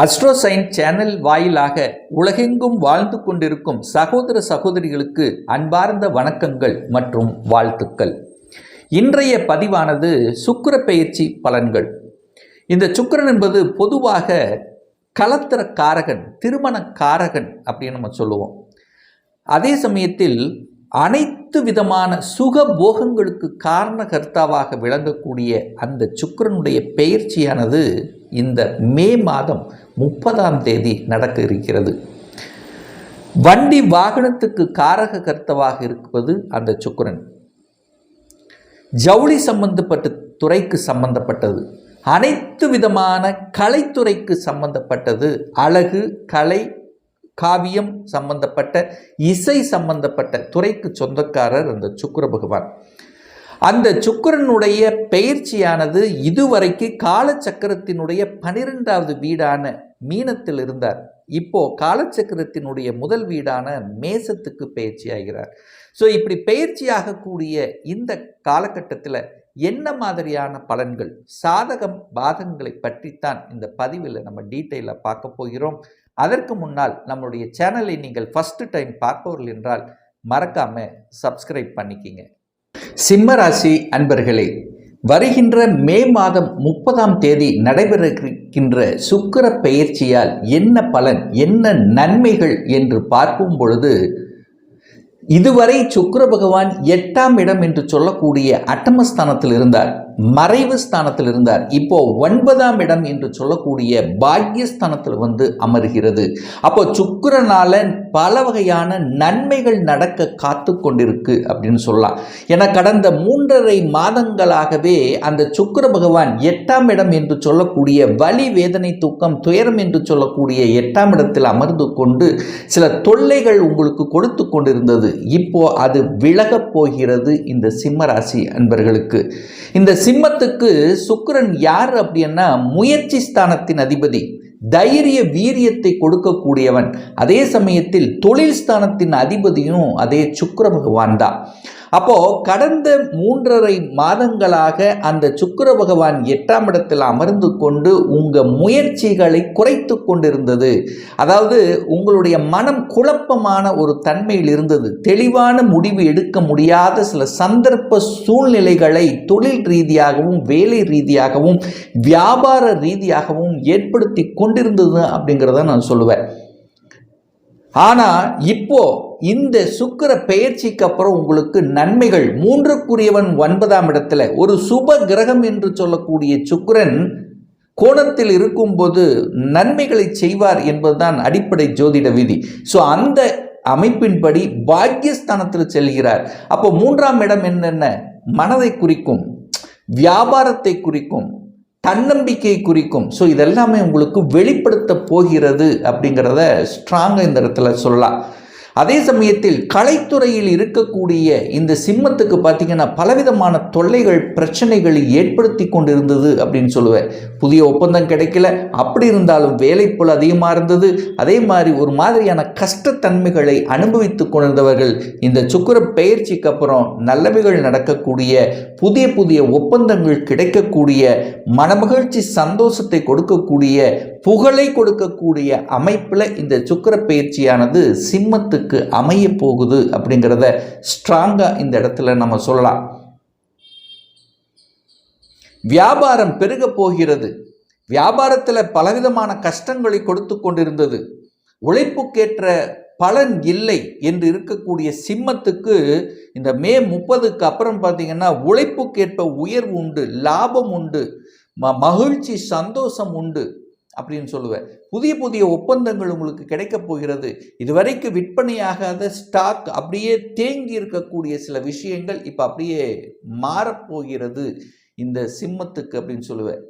அஸ்ட்ரோசைன் channel வாயிலாக உலகெங்கும் வாழ்ந்து கொண்டிருக்கும் சகோதர சகோதரிகளுக்கு அன்பார்ந்த வணக்கங்கள் மற்றும் வாழ்த்துக்கள். இன்றைய பதிவானது சுக்கர பயிற்சி பலன்கள். இந்த சுக்கிரன் என்பது பொதுவாக கலத்திர காரகன் திருமண காரகன் அப்படின்னு நம்ம சொல்லுவோம். அதே சமயத்தில் அனைத்து விதமான சுக போகங்களுக்கு காரணகர்த்தாவாக விளங்கக்கூடிய அந்த சுக்கிரனுடைய பெயர்ச்சியானது இந்த மே மாதம் முப்பதாம் தேதி நடக்க இருக்கிறது. வண்டி வாகனத்துக்கு காரக கர்த்தவாக இருப்பது அந்த சுக்கிரன். ஜவுளி சம்பந்தப்பட்ட துறைக்கு சம்பந்தப்பட்டது. அனைத்து விதமான கலைத்துறைக்கு சம்பந்தப்பட்டது. அழகு கலை காவியம் சம்பந்தப்பட்ட இசை சம்பந்தப்பட்ட துறைக்கு சொந்தக்காரர் அந்த சுக்கர பகவான். அந்த சுக்கரனுடைய பெயர்ச்சியானது இதுவரைக்கு காலச்சக்கரத்தினுடைய பனிரெண்டாவது வீடான மீனத்தில் இருந்தார். இப்போ காலச்சக்கரத்தினுடைய முதல் வீடான மேசத்துக்கு பயிற்சி ஆகிறார் ஸோ இப்படி பயிற்சியாகக்கூடிய இந்த காலகட்டத்தில் என்ன மாதிரியான பலன்கள்? சாதகம் பாதகங்களை பற்றித்தான் இந்த பதிவில் நம்ம டீட்டெயிலாக பார்க்க போகிறோம். அதற்கு முன்னால் நம்மளுடைய சேனலை நீங்கள் ஃபஸ்ட்டு டைம் பார்ப்பவர்கள் என்றால் மறக்காமல் சப்ஸ்கிரைப் பண்ணிக்கிங்க. சிம்மராசி அன்பர்களே வருகின்ற மே மாதம் முப்பதாம் தேதி நடைபெறக்கின்ற சுக்கிர பெயர்ச்சியால் என்ன பலன் என்ன நன்மைகள் என்று பார்க்கும் பொழுது இதுவரை சுக்கிர பகவான் எட்டாம் இடம் என்று சொல்லக்கூடிய அட்டமஸ்தானத்தில் இருந்தார் மறைவு ஸ்தானத்தில் இருந்தார். இப்போ ஒன்பதாம் இடம் என்று சொல்லக்கூடிய பாக்யஸ்தானத்தில் வந்து அமர்கிறது. அப்போ சுக்கிரனால பல வகையான நன்மைகள் நடக்க காத்து கொண்டிருக்கு அப்படின்னு சொல்லலாம். என கடந்த மூன்றரை மாதங்களாகவே அந்த சுக்கிர பகவான் எட்டாம் இடம் என்று சொல்லக்கூடிய வலி வேதனை தூக்கம் துயரம் என்று சொல்லக்கூடிய எட்டாம் இடத்தில் அமர்ந்து கொண்டு சில தொல்லைகள் உங்களுக்கு கொடுத்து கொண்டிருந்தது. இப்போ அது விலகப் போகிறது இந்த சிம்மராசி அன்பர்களுக்கு. இந்த சிம்மத்துக்கு சுக்கரன் யார் அப்படின்னா முயற்சி ஸ்தானத்தின் அதிபதி. தைரிய வீரியத்தை கொடுக்கக்கூடியவன். அதே சமயத்தில் தொழில் ஸ்தானத்தின் அதிபதியும் அதே சுக்கர பகவான் தான். அப்போ கடந்த மூன்றரை மாதங்களாக அந்த சுக்கர பகவான் எட்டாம் இடத்தில் அமர்ந்து கொண்டு உங்க முயற்சிகளை குறைத்து கொண்டிருந்தது. அதாவது உங்களுடைய மனம் குழப்பமான ஒரு தன்மையில் இருந்தது. தெளிவான முடிவு எடுக்க முடியாத சில சந்தர்ப்ப சூழ்நிலைகளை தொழில் ரீதியாகவும் வேலை ரீதியாகவும் வியாபார ரீதியாகவும் ஏற்படுத்தி கொண்டிருந்தது அப்படிங்கிறத நான் சொல்லுவேன். ஆனால் இப்போ இந்த சுக்கிர பெயர்ச்சிக்கு அப்புறம் உங்களுக்கு நன்மைகள் மூன்றுக்குரியவன் ஒன்பதாம் இடத்துல. ஒரு சுப கிரகம் என்று சொல்லக்கூடிய சுக்கிரன் கோணத்தில் இருக்கும்போது நன்மைகளை செய்வார் என்பதுதான் அடிப்படை ஜோதிட விதி. ஸோ அந்த அமைப்பின்படி பாக்கியஸ்தானத்தில் செல்கிறார். அப்போ மூன்றாம் இடம் என்னென்ன? மனதை குறிக்கும் வியாபாரத்தை குறிக்கும் தன்னம்பிக்கை குறிக்கும். ஸோ இதெல்லாமே உங்களுக்கு வெளிப்படுத்த போகிறது அப்படிங்கிறத ஸ்ட்ராங்காக இந்த இடத்துல சொல்லலாம். அதே சமயத்தில் கலைத்துறையில் இருக்கக்கூடிய இந்த சிம்மத்துக்கு பார்த்தீங்கன்னா பலவிதமான தொல்லைகள் பிரச்சனைகளை ஏற்படுத்தி கொண்டிருந்தது அப்படின்னு சொல்லுவேன். புதிய ஒப்பந்தம் கிடைக்கல. அப்படி இருந்தாலும் வேலைப்புல அதிகமாக இருந்தது. அதே மாதிரி ஒரு மாதிரியான கஷ்டத்தன்மைகளை அனுபவித்து கொண்டிருந்தவர்கள் இந்த சுக்கர பயிற்சிக்கு அப்புறம் நல்லவைகள் நடக்கக்கூடிய புதிய புதிய ஒப்பந்தங்கள் கிடைக்கக்கூடிய மனமகிழ்ச்சி சந்தோஷத்தை கொடுக்கக்கூடிய புகழை கொடுக்கக்கூடிய அமைப்பில் இந்த சுக்கர பயிற்சியானது சிம்மத்துக்கு அமைய போகுது அப்படிங்கிறத ஸ்ட்ராங்காக இந்த இடத்துல நம்ம சொல்லலாம். வியாபாரம் பெருக போகிறது. வியாபாரத்தில் பலவிதமான கஷ்டங்களை கொடுத்து கொண்டிருந்தது. உழைப்புக்கேற்ற பலன் இல்லை என்று இருக்கக்கூடிய சிம்மத்துக்கு இந்த மே முப்பதுக்கு அப்புறம் பார்த்தீங்கன்னா உழைப்புக்கேற்ப உயர்வு உண்டு லாபம் உண்டு ம மகிழ்ச்சி சந்தோஷம் உண்டு. அப்படின்னு சொல்லுவேன். புதிய புதிய ஒப்பந்தங்கள் உங்களுக்கு கிடைக்கப் போகிறது. இதுவரைக்கும் விற்பனையாகாத ஸ்டாக் அப்படியே தேங்கி இருக்கக்கூடிய சில விஷயங்கள் இப்போ அப்படியே மாறப்போகிறது இந்த சிம்மத்துக்கு அப்படின்னு சொல்லுவேன்.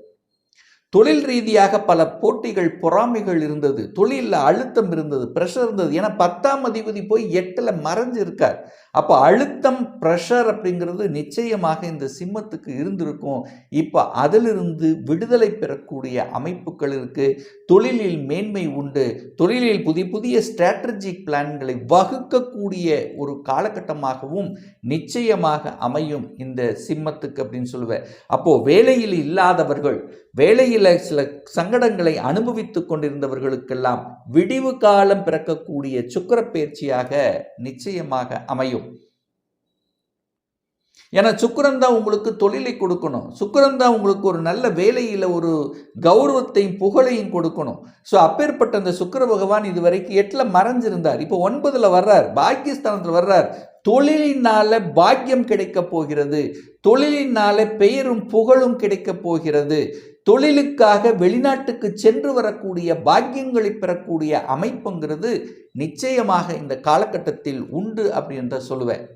தொழில் ரீதியாக பல போட்டிகள் பொறாமைகள் இருந்தது. தொழிலில் அழுத்தம் இருந்தது ப்ரெஷர் இருந்தது. ஏன்னா பத்தாம் அதிபதி போய் எட்டில் மறைஞ்சு இருக்கார் அப்போ அழுத்தம் ப்ரெஷர் அப்படிங்கிறது நிச்சயமாக இந்த சிம்மத்துக்கு இருந்திருக்கும். இப்போ அதிலிருந்து விடுதலை பெறக்கூடிய அமைப்புகள் இருக்குது தொழிலில் மேன்மை உண்டு. தொழிலில் புதிய புதிய ஸ்ட்ராட்டஜிக் பிளான்களை வகுக்கக்கூடிய ஒரு காலகட்டமாகவும் நிச்சயமாக அமையும் இந்த சிம்மத்துக்கு அப்படின்னு சொல்லுவேன். அப்போது வேலையில் இல்லாதவர்கள் வேலையில் சில சங்கடங்களை அனுபவித்து கொண்டிருந்தவர்களுக்கெல்லாம் விடிவு காலம் பிறக்கக்கூடிய சுக்கர பயிற்சியாக நிச்சயமாக அமையும். ஏன்னா சுக்கரன் தான் உங்களுக்கு தொழிலை கொடுக்கணும். சுக்கரன் தான் உங்களுக்கு ஒரு நல்ல வேலையில் ஒரு கௌரவத்தையும் புகழையும் கொடுக்கணும். ஸோ அப்பேற்பட்ட அந்த சுக்கர பகவான் இது வரைக்கும் எட்டில் மறைஞ்சிருந்தார். இப்போ ஒன்பதில் வர்றார். பாக்கியஸ்தானத்தில் வர்றார். தொழிலினால பாக்கியம் கிடைக்க போகிறது. தொழிலினால பெயரும் புகழும் கிடைக்க போகிறது. தொழிலுக்காக வெளிநாட்டுக்கு சென்று வரக்கூடிய பாக்கியங்களை பெறக்கூடிய அமைப்புங்கிறது நிச்சயமாக இந்த காலகட்டத்தில் உண்டு அப்படின்ற சொல்லுவேன்.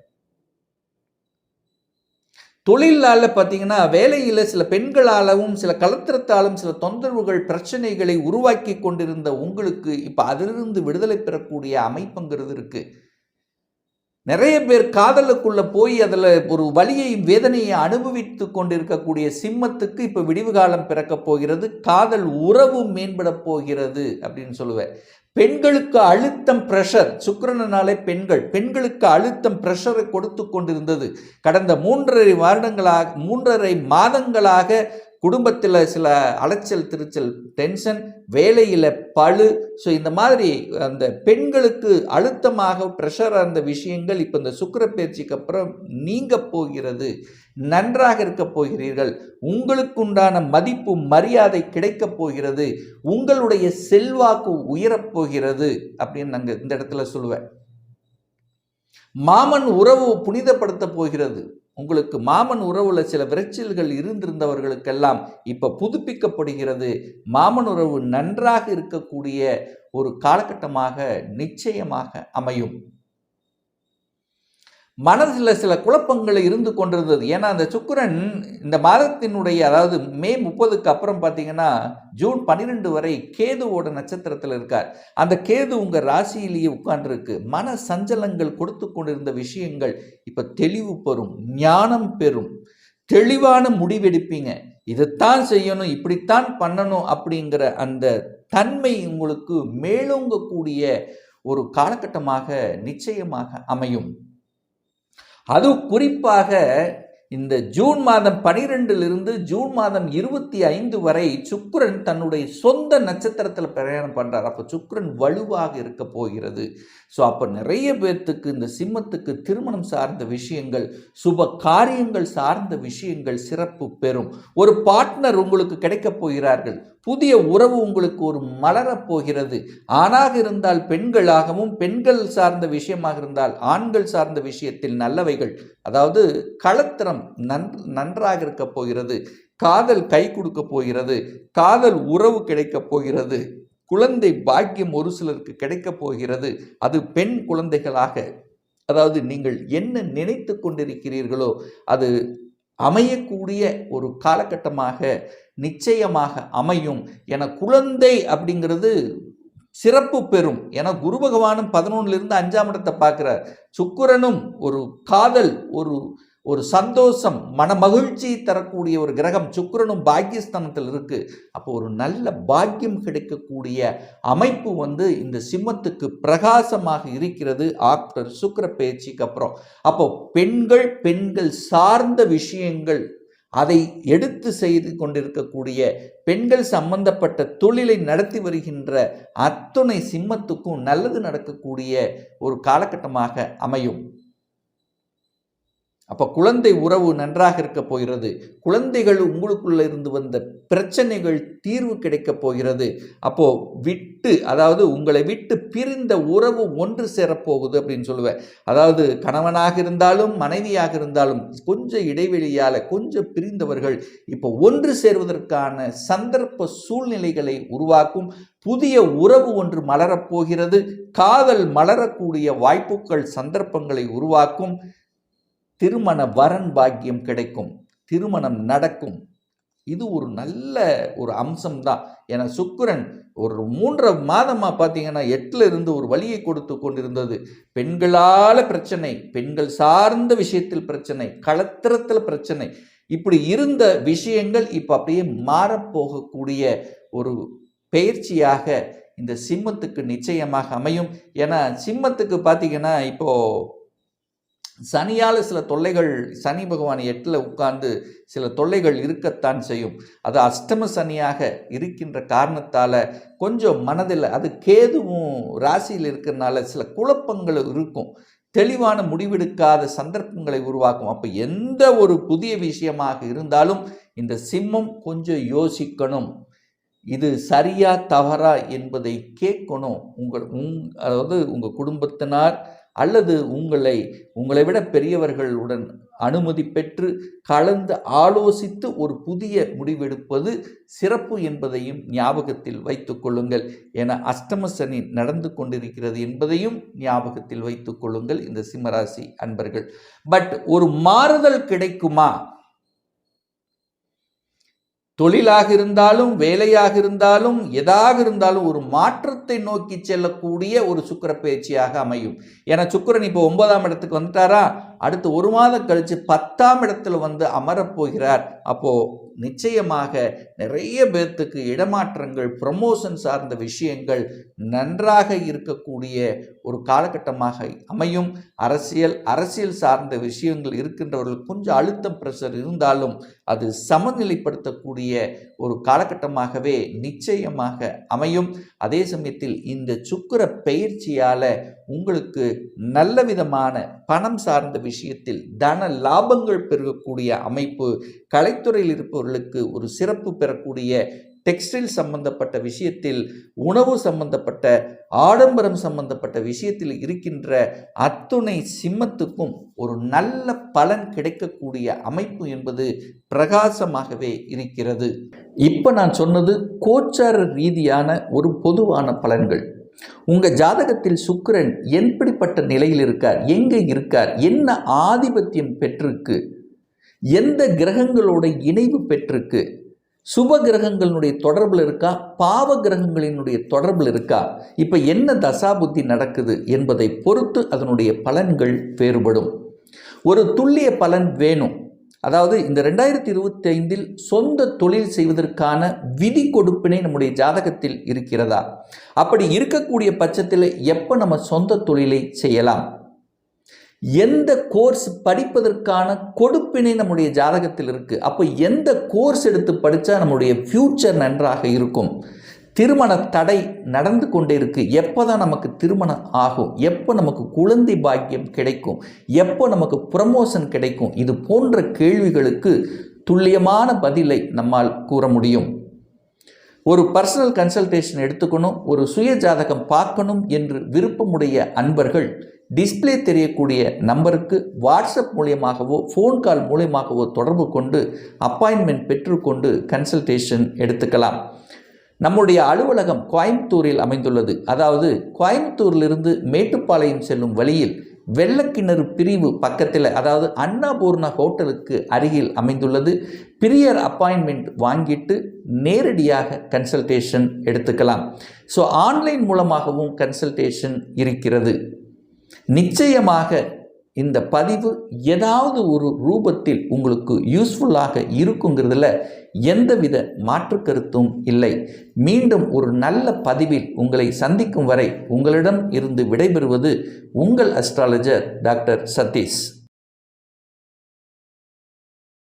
தொழிலால் பார்த்தீங்கன்னா வேலையில் சில பெண்களாலும் சில கலத்திரத்தாலும் சில தொந்தரவுகள் பிரச்சனைகளை உருவாக்கி கொண்டிருந்த உங்களுக்கு இப்போ அதிலிருந்து விடுதலை பெறக்கூடிய அமைப்புங்கிறது இருக்குது நிறைய பேர் காதலுக்குள்ளே போய் அதில் ஒரு வலியையும் வேதனையை அனுபவித்து கொண்டிருக்கக்கூடிய சிம்மத்துக்கு இப்போ விடிவு காலம் பிறக்கப் போகிறது. காதல் உறவு மேம்பட போகிறது அப்படின்னு சொல்லுவேன். பெண்களுக்கு அழுத்தம் ப்ரெஷர் சுக்கரனாலே பெண்கள். பெண்களுக்கு அழுத்தம் ப்ரெஷரை கொடுத்து கொண்டிருந்தது. கடந்த மூன்றரை வருடங்களாக மூன்றரை மாதங்களாக குடும்பத்தில் சில அலைச்சல் திருச்சல் டென்ஷன் வேலையில் பழு. ஸோ இந்த மாதிரி அந்த பெண்களுக்கு அழுத்தமாக ப்ரெஷராக இருந்த விஷயங்கள் இப்போ இந்த சுக்கர பயிற்சிக்கு அப்புறம் நீங்க போகிறது நன்றாக இருக்க போகிறீர்கள். உங்களுக்கு உண்டான மதிப்பு மரியாதை கிடைக்கப் போகிறது. உங்களுடைய செல்வாக்கு உயரப்போகிறது அப்படின்னு நாங்கள் இந்த இடத்துல சொல்லுவேன். மாமன் உறவு புனிதப்படுத்த போகிறது. உங்களுக்கு மாமன் உறவுல சில விரைச்சல்கள் இருந்திருந்தவர்களுக்கெல்லாம் இப்போ புதுப்பிக்கப்படுகிறது. மாமன் உறவு நன்றாக இருக்கக்கூடிய ஒரு காலகட்டமாக நிச்சயமாக அமையும். மனதில் சில குழப்பங்கள் இருந்து கொண்டிருந்தது. ஏன்னா அந்த சுக்கரன் இந்த மாதத்தினுடைய அதாவது மே முப்பதுக்கு அப்புறம் பார்த்தீங்கன்னா ஜூன் பன்னிரெண்டு வரை கேதுவோட நட்சத்திரத்தில் இருக்கார். அந்த கேது உங்கள் ராசியிலேயே உட்கார்ந்துருக்கு. மன சஞ்சலங்கள் கொடுத்து கொண்டிருந்த விஷயங்கள் இப்போ தெளிவு பெறும் ஞானம் பெறும். தெளிவான முடிவெடுப்பீங்க. இதைத்தான் செய்யணும் இப்படித்தான் பண்ணணும் அப்படிங்கிற அந்த தன்மை உங்களுக்கு மேலோங்கக்கூடிய ஒரு காலகட்டமாக நிச்சயமாக அமையும். அது குறிப்பாக இந்த ஜூன் மாதம் பனிரெண்டிலிருந்து ஜூன் மாதம் இருபத்தி ஐந்து வரை சுக்கிரன் தன்னுடைய சொந்த நட்சத்திரத்தில் பிரயாணம் பண்ணுறார் அப்போ சுக்கிரன் வலுவாக இருக்க போகிறது. ஸோ அப்போ நிறைய பேர்த்துக்கு இந்த சிம்மத்துக்கு திருமணம் சார்ந்த விஷயங்கள் சுப காரியங்கள் சார்ந்த விஷயங்கள் சிறப்பு பெறும். ஒரு பார்ட்னர் உங்களுக்கு கிடைக்கப் போகிறார்கள். புதிய உறவு உங்களுக்கு ஒரு மலரப் போகிறது. ஆணாக இருந்தால் பெண்களாகவும் பெண்கள் சார்ந்த விஷயமாக இருந்தால் ஆண்கள் சார்ந்த விஷயத்தில் நல்லவைகள் அதாவது களத்திரம் நன் நன்றாக இருக்கப் போகிறது. காதல் கை கொடுக்க போகிறது. காதல் உறவு கிடைக்கப் போகிறது. குழந்தை பாக்கியம் ஒரு சிலருக்கு கிடைக்கப் போகிறது. அது பெண் குழந்தைகளாக. அதாவது நீங்கள் என்ன நினைத்து கொண்டிருக்கிறீர்களோ அது அமையக்கூடிய ஒரு காலகட்டமாக நிச்சயமாக அமையும். என குழந்தை அப்படிங்கிறது சிறப்பு பெறும். என குரு பகவானும் பதினொன்னுலேருந்து அஞ்சாம் இடத்தை பார்க்குறார். சுக்குரனும் ஒரு காதல் ஒரு ஒரு சந்தோஷம் மன மகிழ்ச்சி தரக்கூடிய ஒரு கிரகம் சுக்கரனும் பாக்கியஸ்தானத்தில் இருக்குது அப்போ ஒரு நல்ல பாக்கியம் கிடைக்கக்கூடிய அமைப்பு வந்து இந்த சிம்மத்துக்கு பிரகாசமாக இருக்கிறது ஆஃப்டர் சுக்கர பேச்சுக்கு அப்புறம். அப்போ பெண்கள் பெண்கள் சார்ந்த விஷயங்கள் அதை எடுத்து செய்து கொண்டிருக்கக்கூடிய பெண்கள் சம்பந்தப்பட்ட தொழிலை நடத்தி வருகின்ற அத்துணை சிம்மத்துக்கும் நல்லது நடக்கக்கூடிய ஒரு காலகட்டமாக அமையும். அப்போ குழந்தை உறவு நன்றாக இருக்க போகிறது. குழந்தைகள் உங்களுக்குள்ள இருந்து வந்த பிரச்சனைகள் தீர்வு கிடைக்கப் போகிறது. அப்போ விட்டு அதாவது உங்களை விட்டு பிரிந்த உறவு ஒன்று சேரப்போகுது அப்படின்னு சொல்லுவேன். அதாவது கணவனாக இருந்தாலும் மனைவியாக இருந்தாலும் கொஞ்சம் இடைவெளியால் கொஞ்சம் பிரிந்தவர்கள் இப்போ ஒன்று சேர்வதற்கான சந்தர்ப்ப சூழ்நிலைகளை உருவாக்கும் புதிய உறவு ஒன்று மலரப்போகிறது காதல் மலரக்கூடிய வாய்ப்புகள் சந்தர்ப்பங்களை உருவாக்கும். திருமண வரன் பாக்கியம் கிடைக்கும். திருமணம் நடக்கும். இது ஒரு நல்ல ஒரு அம்சம்தான். ஏன்னா சுக்கரன் ஒரு மூன்றரை மாதமாக பார்த்தீங்கன்னா எட்டில் இருந்து ஒரு வழியை கொடுத்து கொண்டிருந்தது. பெண்களால் பிரச்சனை பெண்கள் சார்ந்த விஷயத்தில் பிரச்சனை களத்திரத்தில் பிரச்சனை. இப்படி இருந்த விஷயங்கள் இப்போ அப்படியே மாறப்போகக்கூடிய ஒரு பயிற்சியாக இந்த சிம்மத்துக்கு நிச்சயமாக அமையும். ஏன்னா சிம்மத்துக்கு பார்த்தீங்கன்னா இப்போது சனியால் சில தொல்லைகள் சனி பகவான் எட்டில் உட்கார்ந்து சில தொல்லைகள் இருக்கத்தான் செய்யும். அது அஷ்டம சனியாக இருக்கின்ற காரணத்தால் கொஞ்சம் மனதில் அது கேதுவும் ராசியில் இருக்கிறனால சில குழப்பங்கள் இருக்கும். தெளிவான முடிவெடுக்காத சந்தர்ப்பங்களை உருவாக்கும். அப்போ எந்த ஒரு புதிய விஷயமாக இருந்தாலும் இந்த சிம்மம் கொஞ்சம் யோசிக்கணும். இது சரியா தவறா என்பதை கேட்கணும். உங்கள் உங் அதாவது உங்கள் குடும்பத்தினார் அல்லது உங்களை உங்களை விட பெரியவர்களுடன் அனுமதி பெற்று கலந்து ஆலோசித்து ஒரு புதிய முடிவெடுப்பது சிறப்பு என்பதையும் ஞாபகத்தில் வைத்து கொள்ளுங்கள். என அஷ்டம சனி நடந்து கொண்டிருக்கிறது என்பதையும் ஞாபகத்தில் வைத்து கொள்ளுங்கள் இந்த சிம்மராசி அன்பர்கள். பட் ஒரு மாறுதல் கிடைக்குமா? தொழிலாக இருந்தாலும் வேலையாக இருந்தாலும் எதாக இருந்தாலும் ஒரு மாற்றத்தை நோக்கி செல்லக்கூடிய ஒரு சுக்கிர பயிற்சியாக அமையும். ஏன்னா சுக்கிரன் இப்போ ஒன்பதாம் இடத்துக்கு வந்துட்டாரா? அடுத்து ஒரு மாதம் கழித்து பத்தாம் இடத்துல வந்து அமரப் போகிறார் அப்போது நிச்சயமாக நிறைய பேர்த்துக்கு இடமாற்றங்கள் ப்ரமோஷன் சார்ந்த விஷயங்கள் நன்றாக இருக்கக்கூடிய ஒரு காலகட்டமாக அமையும். அரசியல் அரசியல் சார்ந்த விஷயங்கள் இருக்கின்றவர்கள் கொஞ்சம் அழுத்தம் ப்ரெஷர் இருந்தாலும் அது சமநிலைப்படுத்தக்கூடிய ஒரு காலகட்டமாகவே நிச்சயமாக அமையும். அதே சமயத்தில் இந்த சுக்கிர பயிற்சியால் உங்களுக்கு நல்ல விதமான பணம் சார்ந்த விஷயத்தில் தன லாபங்கள் பெருகக்கூடிய அமைப்பு கலைத்துறையில் இருப்பவர்களுக்கு ஒரு சிறப்பு பெறக்கூடிய டெக்ஸ்டைல் சம்பந்தப்பட்ட விஷயத்தில் உணவு சம்பந்தப்பட்ட ஆடம்பரம் சம்பந்தப்பட்ட விஷயத்தில் இருக்கின்ற அத்துணை சிம்மத்துக்கும் ஒரு நல்ல பலன் கிடைக்கக்கூடிய அமைப்பு என்பது பிரகாசமாகவே இருக்கிறது. இப்போ நான் சொன்னது கோச்சார ரீதியான ஒரு பொதுவான பலன்கள். உங்கள் ஜாதகத்தில் சுக்கிரன் எப்படிப்பட்ட நிலையில் இருக்கார்? எங்கே இருக்கார்? என்ன ஆதிபத்தியம் பெற்றிருக்கு? எந்த கிரகங்களோட இணைவு பெற்றிருக்கு? சுப கிரகங்களினுடைய தொடர்பில் இருக்கா? பாவ கிரகங்களினுடைய தொடர்பில் இருக்கா? இப்போ என்ன தசாபுத்தி நடக்குது என்பதை பொறுத்து அதனுடைய பலன்கள் வேறுபடும். ஒரு துல்லிய பலன் வேணும். அதாவது இந்த ரெண்டாயிரத்தி இருபத்தி ஐந்தில் சொந்த தொழில் செய்வதற்கான விதி கொடுப்பினை நம்முடைய ஜாதகத்தில் இருக்கிறதா? அப்படி இருக்கக்கூடிய பட்சத்தில் எப்போ நம்ம சொந்த தொழிலை செய்யலாம்? எந்த கோர்ஸ் படிப்பதற்கான கொடுப்பினை நம்முடைய ஜாதகத்தில் இருக்குது அப்போ எந்த கோர்ஸ் எடுத்து படித்தா நம்முடைய ஃப்யூச்சர் நன்றாக இருக்கும்? திருமண தடை நடந்து கொண்டே இருக்குது எப்போ தான் நமக்கு திருமணம் ஆகும்? எப்போ நமக்கு குழந்தை பாக்கியம் கிடைக்கும்? எப்போ நமக்கு ப்ரமோஷன் கிடைக்கும்? இது போன்ற கேள்விகளுக்கு துல்லியமான பதிலை நம்மால் கூற முடியும். ஒரு பர்சனல் கன்சல்டேஷன் எடுத்துக்கணும் ஒரு சுய ஜாதகம் பார்க்கணும் என்று விருப்பமுடைய அன்பர்கள் டிஸ்ப்ளே தெரியக்கூடிய நம்பருக்கு வாட்ஸ்அப் மூலியமாகவோ ஃபோன் கால் மூலியமாகவோ தொடர்பு கொண்டு அப்பாயின்மெண்ட் பெற்றுக்கொண்டு கன்சல்டேஷன் எடுத்துக்கலாம். நம்முடைய அலுவலகம் கோயம்புத்தூரில் அமைந்துள்ளது. அதாவது கோயம்புத்தூரிலிருந்து மேட்டுப்பாளையம் செல்லும் வழியில் வெள்ளக்கிணறு பிரிவு பக்கத்தில் அதாவது அன்னபூர்ணா ஹோட்டலுக்கு அருகில் அமைந்துள்ளது. பிரியர் அப்பாயின்மெண்ட் வாங்கிட்டு நேரடியாக கன்சல்டேஷன் எடுத்துக்கலாம். ஸோ ஆன்லைன் மூலமாகவும் கன்சல்டேஷன் இருக்கிறது. நிச்சயமாக இந்த பதிவு ஏதாவது ஒரு ரூபத்தில் உங்களுக்கு யூஸ்ஃபுல்லாக இருக்குங்கிறதுல எந்தவித மாற்று கருத்தும் இல்லை. மீண்டும் ஒரு நல்ல பதிவில் உங்களை சந்திக்கும் வரை உங்களிடம் இருந்து விடைபெறுவது உங்கள் அஸ்ட்ராலஜர் டாக்டர் சதீஷ்.